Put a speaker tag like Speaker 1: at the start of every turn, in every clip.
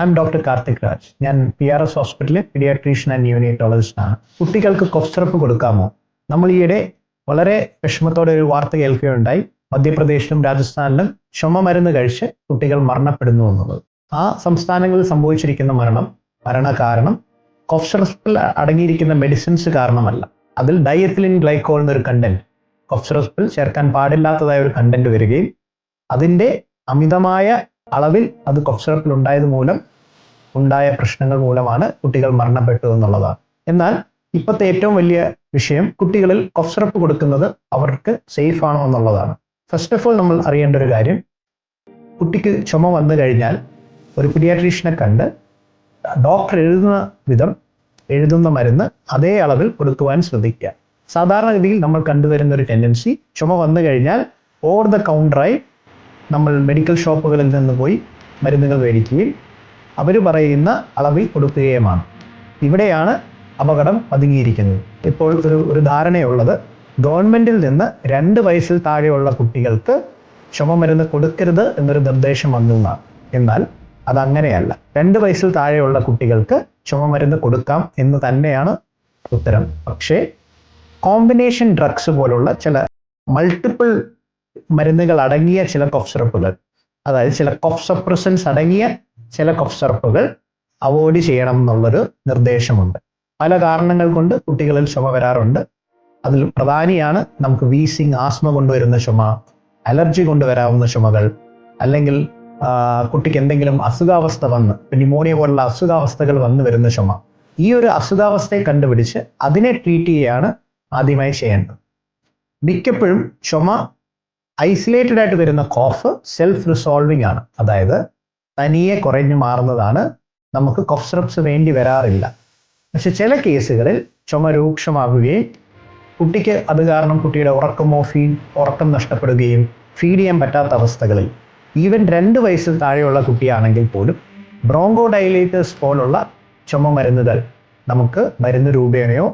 Speaker 1: I am doctor Karthik Raj ഞാൻ P R S ഹോസ്പിറ്റലിൽ paediatrician and neonatologist ആണ് കുട്ടികൾക്ക് കൊഫ് സിറപ്പ് കൊടുക്കാമോ? നമ്മൾ ഈയിടെ വളരെ വിഷമത്തോടെ ഒരു വാർത്ത കേൾക്കുകയുണ്ടായി. മധ്യപ്രദേശിലും രാജസ്ഥാനിലും ചുമ മരുന്ന് കഴിച്ച് കുട്ടികൾ മരണപ്പെടുന്നു എന്നുള്ളത്. ആ സംസ്ഥാനങ്ങളിൽ സംഭവിച്ചിരിക്കുന്ന മരണം മരണ കാരണം സിറപ്പിൽ അടങ്ങിയിരിക്കുന്ന മെഡിസിൻസ് കാരണമല്ല. അതിൽ ഡയത്തിലിൻ ഗ്ലൈക്കോൾ എന്നൊരു കണ്ടന്റ് കൊഫ് സിറപ്പിൽ ചേർക്കാൻ പാടില്ലാത്തതായ ഒരു കണ്ടന്റ് വരികയും അതിന്റെ അമിതമായ അളവിൽ അത് കഫ് സിറപ്പിൽ ഉണ്ടായത് മൂലം ഉണ്ടായ പ്രശ്നങ്ങൾ മൂലമാണ് കുട്ടികൾ മരണപ്പെട്ടു എന്നുള്ളതാണ്. എന്നാൽ ഇപ്പോഴത്തെ ഏറ്റവും വലിയ വിഷയം കുട്ടികളിൽ കഫ് സിറപ്പ് കൊടുക്കുന്നത് അവർക്ക് സേഫ് ആണോ എന്നുള്ളതാണ്. ഫസ്റ്റ് ഓഫ് ഓൾ നമ്മൾ അറിയേണ്ട ഒരു കാര്യം കുട്ടിക്ക് ചുമ വന്നു കഴിഞ്ഞാൽ ഒരു പീഡിയാട്രീഷ്യനെ കണ്ട് ഡോക്ടർ എഴുതുന്ന വിധം എഴുതുന്ന മരുന്ന് അതേ അളവിൽ കൊടുക്കുവാൻ ശ്രദ്ധിക്കുക. സാധാരണഗതിയിൽ നമ്മൾ കണ്ടുവരുന്ന ഒരു ടെൻഡൻസി ചുമ വന്നു കഴിഞ്ഞാൽ ഓവർ ദ കൗണ്ടറായി നമ്മൾ മെഡിക്കൽ ഷോപ്പുകളിൽ നിന്ന് പോയി മരുന്നുകൾ മേടിക്കുകയും അവർ പറയുന്ന അളവിൽ കൊടുക്കുകയുമാണ്. ഇവിടെയാണ് അപകടം പതുങ്ങിയിരിക്കുന്നത്. ഇപ്പോൾ ഒരു ഒരു ധാരണയുള്ളത് ഗവൺമെന്റിൽ നിന്ന് രണ്ട് വയസ്സിൽ താഴെയുള്ള കുട്ടികൾക്ക് ചുമമരുന്ന് കൊടുക്കരുത് എന്നൊരു നിർദ്ദേശം വന്നതാണ് എന്നാൽ അതങ്ങനെയല്ല. രണ്ട് വയസ്സിൽ താഴെയുള്ള കുട്ടികൾക്ക് ചുമമരുന്ന് കൊടുക്കാം എന്ന് തന്നെയാണ് ഉത്തരം. പക്ഷേ കോമ്പിനേഷൻ ഡ്രഗ്സ് പോലുള്ള ചില മൾട്ടിപ്പിൾ മരുന്നുകൾ അടങ്ങിയ ചില കൊഫ് സിറപ്പുകൾ അതായത് ചില കൊഫ് സപ്രസൻസ് അടങ്ങിയ ചില കൊഫ് സിറപ്പുകൾ അവോയ്ഡ് ചെയ്യണം എന്നുള്ളൊരു നിർദ്ദേശമുണ്ട്. പല കാരണങ്ങൾ കൊണ്ട് കുട്ടികളിൽ ചുമ വരാറുണ്ട്. അതിൽ പ്രധാനിയാണ് നമുക്ക് വീസിങ് ആസ്മ കൊണ്ടുവരുന്ന ചുമ അലർജി കൊണ്ടുവരാവുന്ന ചുമകൾ അല്ലെങ്കിൽ കുട്ടിക്ക് എന്തെങ്കിലും അസുഖാവസ്ഥ വന്ന് ന്യൂമോണിയ പോലുള്ള അസുഖാവസ്ഥകൾ വന്നു വരുന്ന ചുമ. ഈ ഒരു അസുഖാവസ്ഥയെ കണ്ടുപിടിച്ച് അതിനെ ട്രീറ്റ് ചെയ്യുകയാണ് ആദ്യമായി ചെയ്യേണ്ടത്. മിക്കപ്പോഴും ചുമ ഐസൊലേറ്റഡ് ആയിട്ട് വരുന്ന കോഫ് സെൽഫ് റിസോൾവിംഗ് ആണ്. അതായത് തനിയെ കുറഞ്ഞു മാറുന്നതാണ് നമുക്ക് കോഫ് സിറപ്സ് വേണ്ടി വരാറില്ല. പക്ഷെ ചില കേസുകളിൽ ചുമ രൂക്ഷമാകുകയും കുട്ടിക്ക് അത് കാരണം കുട്ടിയുടെ ഉറക്കമോ ഫീ ഉറക്കം നഷ്ടപ്പെടുകയും ഫീഡ് ചെയ്യാൻ പറ്റാത്ത അവസ്ഥകളിൽ ഈവൻ രണ്ട് വയസ്സ് താഴെയുള്ള കുട്ടിയാണെങ്കിൽ പോലും ബ്രോങ്കോ ഡൈലേറ്റേഴ്സ് പോലുള്ള ചുമ മരുന്നുകൾ നമുക്ക് മരുന്ന് രൂപേണയോ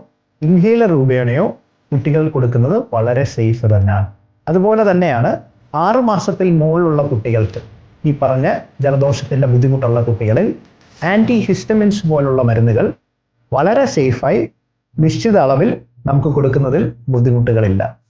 Speaker 1: ഇൻഹേലർ രൂപേണയോ കുട്ടികൾ കൊടുക്കുന്നത് വളരെ സേഫ് തന്നെയാണ്. അതുപോലെ തന്നെയാണ് ആറു മാസത്തിൽ മുകളിലുള്ള കുട്ടികൾക്ക് ഈ പറഞ്ഞ ജലദോഷത്തിന്റെ ബുദ്ധിമുട്ടുള്ള കുട്ടികളിൽ ആന്റി ഹിസ്റ്റമിൻസ് പോലുള്ള മരുന്നുകൾ വളരെ സേഫായി നിശ്ചിത അളവിൽ നമുക്ക് കൊടുക്കുന്നതിൽ ബുദ്ധിമുട്ടുകളില്ല.